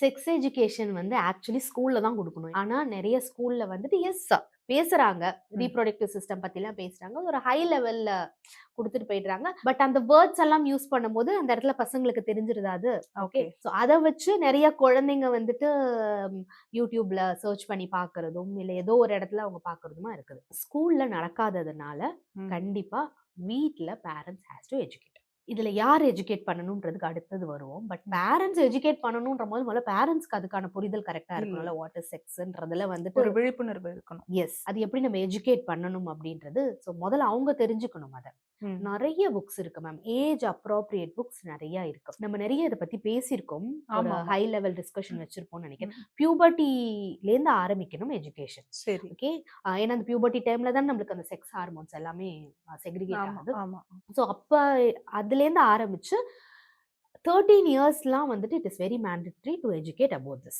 Sex education வந்து actually ஸ்கூல்ல தான் கொடுக்கணும். ஆனா நிறைய ஸ்கூல்ல வந்துட்டு எஸ் பேசுறாங்க. ரீப்ரொடக்டிவ் சிஸ்டம் பத்திலாம் பேசுறாங்க. ஒரு ஹை லெவல்ல கொடுத்துட்டு போயிடுறாங்க. பட் அந்த வேர்ட்ஸ் எல்லாம் யூஸ் பண்ணும்போது அந்த இடத்துல பசங்களுக்கு தெரிஞ்சிருதா அது ஓகே ஸோ அதை வச்சு நிறைய குழந்தைங்க வந்துட்டு யூடியூப்ல சர்ச் பண்ணி பார்க்கறதும் இல்லை ஏதோ ஒரு இடத்துல அவங்க பார்க்கறதுமா இருக்குது. ஸ்கூல்ல நடக்காததுனால கண்டிப்பா வீட்ல பேரண்ட்ஸ் ஹேஸ் டு எஜுகேட் இதுல யார் எஜுகேட் பண்ணணும்ன்றதுக்கு அடுத்தது வருவோம் பட் பேரண்ட்ஸ் எஜுகேட் பண்ணணும்ன்ற போது முதல்ல பேரண்ட்ஸ்க்கு அதுக்கான புரிதல் கரெக்டா இருக்கணும்ல. வாட் இஸ் செக்ஸ்ன்றதுல வந்துட்டு ஒரு விழிப்புணர்வு இருக்கணும். எஸ் அது எப்படி நம்ம எஜுகேட் பண்ணணும் அப்படின்றது. ஸோ முதல்ல அவங்க தெரிஞ்சுக்கணும் அதை. நிறைய புக்ஸ் இருக்கு மேம் ஏஜ் அப்ரோப்ரியேட் புக்ஸ் நிறைய இருக்கு. நம்ம நிறைய இதை பத்தி பேசியிருக்கோம். ஹை லெவல் டிஸ்கஷன் வச்சிருப்போம்னு நினைக்கிறேன். ம். பியூபர்ட்டில இருந்து ஆரம்பிக்கணும் எஜுகேஷன் சரி. ஓகே ஏன்னா அந்த பியூபர்ட்டி டைம்ல தான் நம்மளுக்கு அந்த செக்ஸ் ஹார்மோன்ஸ் எல்லாமே செக்ரிகேட் ஆகுது. ஆமா. ஸோ அப்போ அதுலேருந்து ஆரம்பிச்சு தேர்ட்டீன் இயர்ஸ்லாம் வந்துட்டு it is very mandatory to educate about this